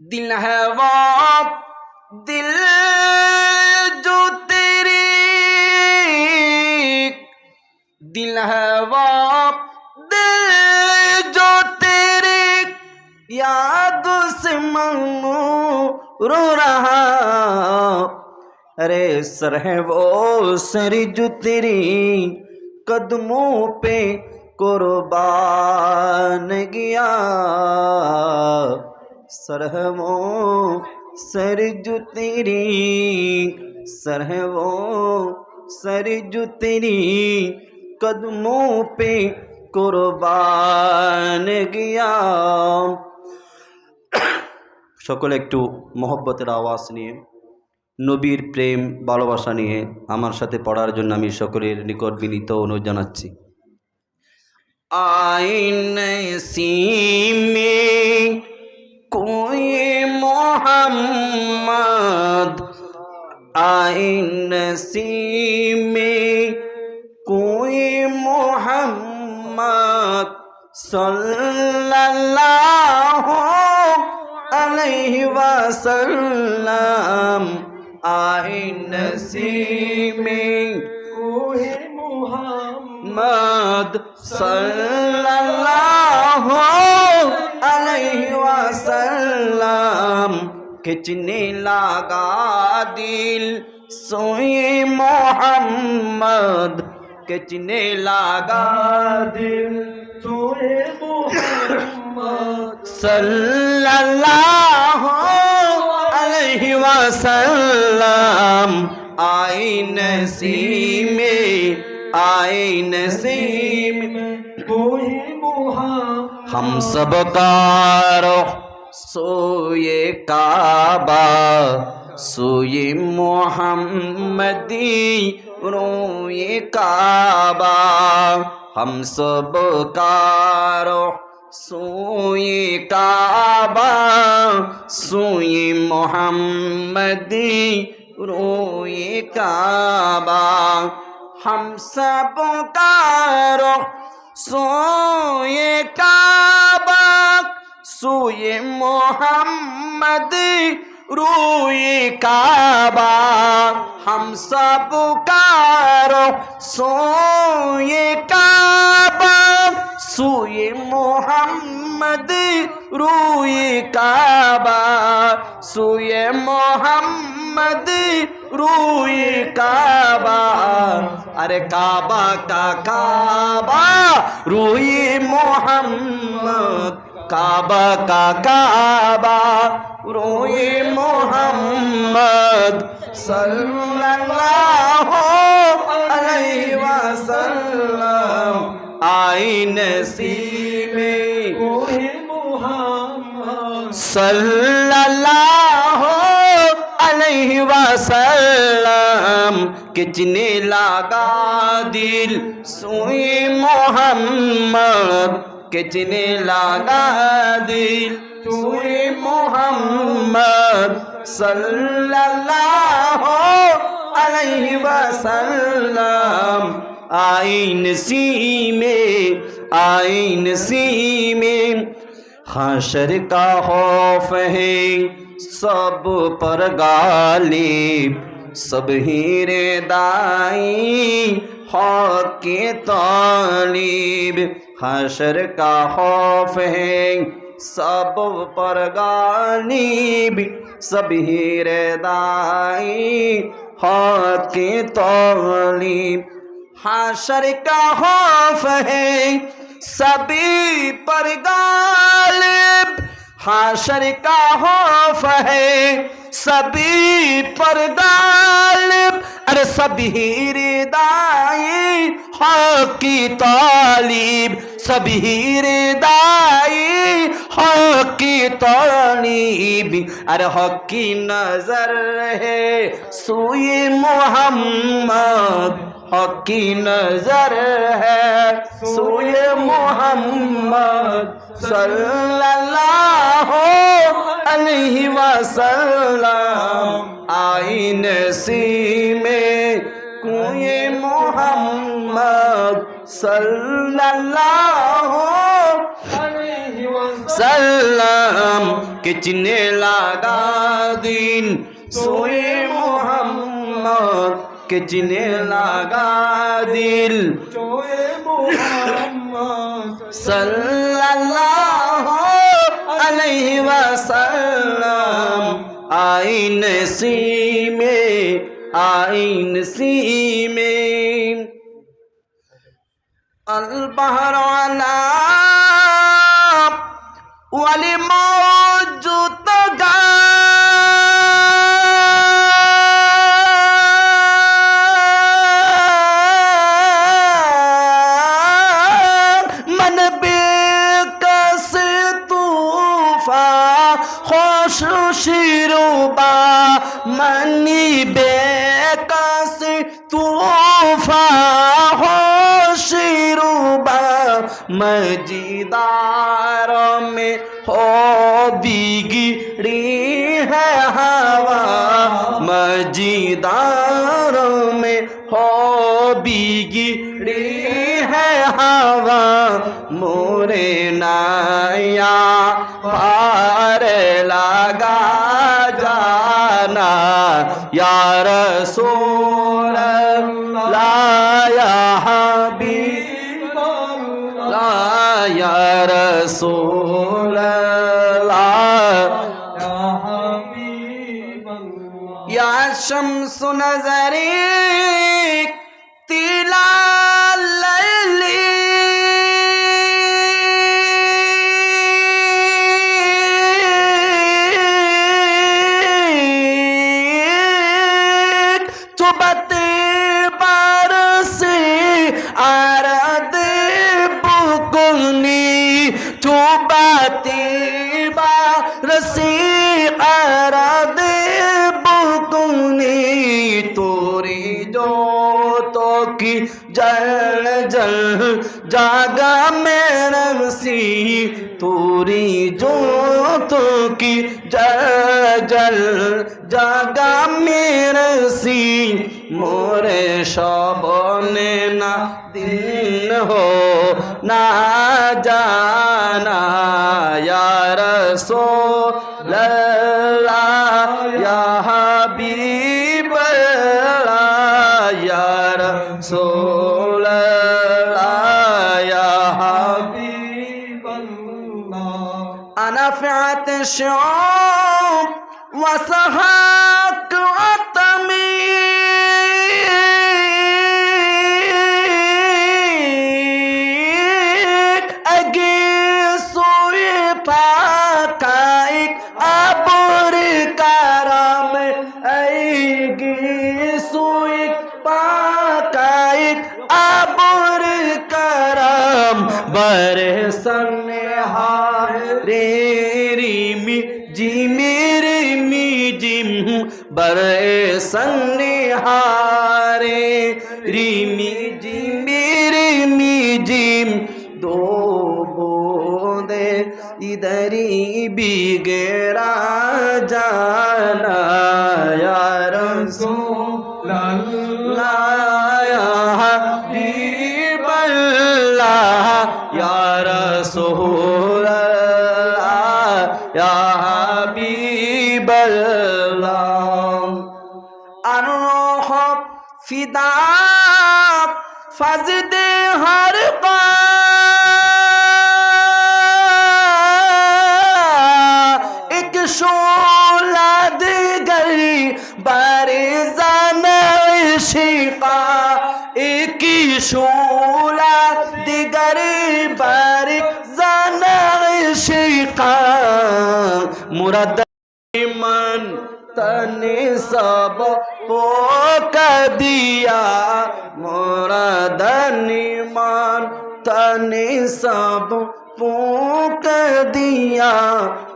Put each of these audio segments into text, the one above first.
دل ہے وہ دل جو تیری دل ہے وہ دل جو تیری یاد سے منگو رو رہا ارے سر ہے وہ سر جو تیری قدموں پہ قربان گیا sir है वो sir जो तेरी सर है वो सर जो तेरी कदमों पे कुर्बान गया সকলে একটু মহব্বতের আওয়াজ নিয়ে নবীর প্রেম ভালোবাসা নিয়ে আমার সাথে পড়ার জন্য আমি সকলের নিকট বিনীত অনুরোধ জানাচ্ছি আইন সিমে কই মোহাম্মদ? আইন সিমে কই মোহাম্মদ? সাল্লাল্লাহু আলাইহি ওয়াসাল্লাম। আইন সিমে কই মোহাম্মদ? সাল্লাল্লাহু کھچنے لگا دل۔ سوئے محمد کھچنے لگا دل۔ سوئے محمد صلی اللہ علیہ وسلم۔ آئی نسیم آئی نسیم۔ کوئی محمد۔ ہم سب کا رخ সোয়ে কাবা সোয়ে মোহাম্মদি রোয়ে কাবা হম সব কারও সোয়ে কাবা সোয়ে মোহাম্মদি রোয়ে কাবা হম সব কারও সোয়ে কাবা সুয়ে মোহাম্মদ রুই কাবা, হাম সব কারও সুয়ে কাবা। সুয়ে মোহাম্মদ রুই কাবা সুয়ে মোহাম্মদ রুই কাবা। আরে কাবা, কা কাবা রুয়ে মোহাম্মদ কাবা কাবা রুই মোহাম্মদ সাল্লাল্লাহু আলাইহি ওয়াসাল্লাম। আইন সিমে রুই মোহাম্মদ সাল্লাল্লাহু আলাইহি ওয়াসাল্লাম। কিচনে লাগা দিল? সুই মোহাম্মদ کہ جنہیں لانا دل، توئے محمد صلی اللہ علیہ وسلم۔ آئین سی میں، آئین سی میں۔ خانشر کا خوف ہے، سب پر غالب۔ سب ہیرے دائی حق کے طالب۔ حشر کا خوف ہے۔ سب پرگانی بھی، سب ہی ریدائی خود کی تعلیم حشر کا خوف ہے سبھی پر غالب۔ حاشر کا خوف ہے سبھی پر غالب۔ ارے سبھی دائی حق کی طالب سبھی ردائی حق کی طالب۔ ار حق کی نظر ہے سوئی محمد، حق کی نظر ہے سوئی محمد۔ صلی اللہ علیہ وسلم، آئین سی কুয়ে মোহাম্মদ সাল্লাল্লাহু আলাইহি ওয়াসাল্লাম কে চিনে লাগা দিন? সোয়ে মোহাম্মদ কে চিনে লাগা দিল? চোয়ে মোহাম্মদ সাল্লাল্লাহু আলাইহি ওয়াসাল্লাম আইন সি عين سيمين البحر على ولموت শিরোবা মানি বেকাশে তোফা শিরোবা মজিদার মে হো বিগড়ি হাওয়া মজিদার মে হো বিগড়ি হাওয়া মোরে নায়া लगा जाना यार सोल लाया हबीब ला या रसूल अल्लाह या शम्स नजरी Súbate. जल जल जागा मेरम सी तोरी जो तो की जल जल জাগা মেরসি মোরে সবনে না দিন হো না জানা ইয়ার সো ইয়া شعوب وسحاق سوئی پاکائک ويباكايك أبوري اگی سوئی پاکائک أبوري كرام برسن هاري बरे सन्ने हारे रिमी जिमी रिमी जिम दो बोदे इधर ही बिगड़ा जाना यार सो लाया রূহ ফিদা ফজদ হর এক সোলাদ গরি বারে জানিকা এক সোলাদ গরি বারে জানিকা মুরাদ ইমান تن سب پوک دیا مردن مان تن سب پوک دیا۔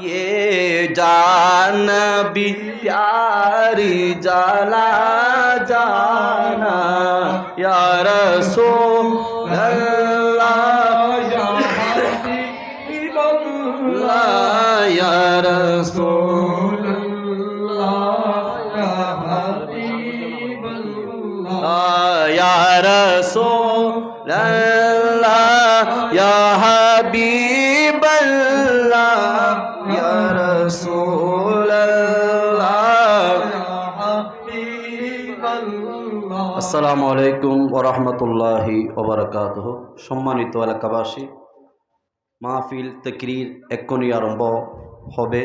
یہ جان بھی پیاری جالا جانا، یا رسول اللہ۔ আসসালামু আলাইকুম ওরহমতুল্লাহি ওবরাকাত সম্মানিত এলাকাবাসী, মাহফিল তকরির এক্ষুনি আরম্ভ হবে।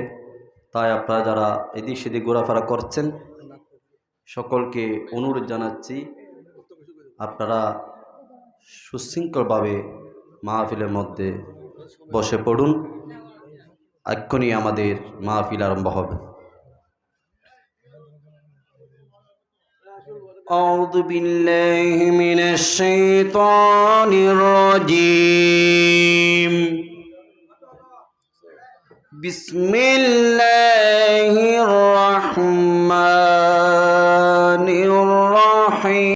তাই আপনারা যারা এদিক সেদিক ঘোরাফেরা করছেন সকলকে অনুরোধ জানাচ্ছি আপনারা সুশৃঙ্খলভাবে মাহফিলের মধ্যে বসে পড়ুন এক্ষুনি আমাদের মাহফিল আরম্ভ হবে أعوذ بالله من الشيطان الرجيم بسم الله الرحمن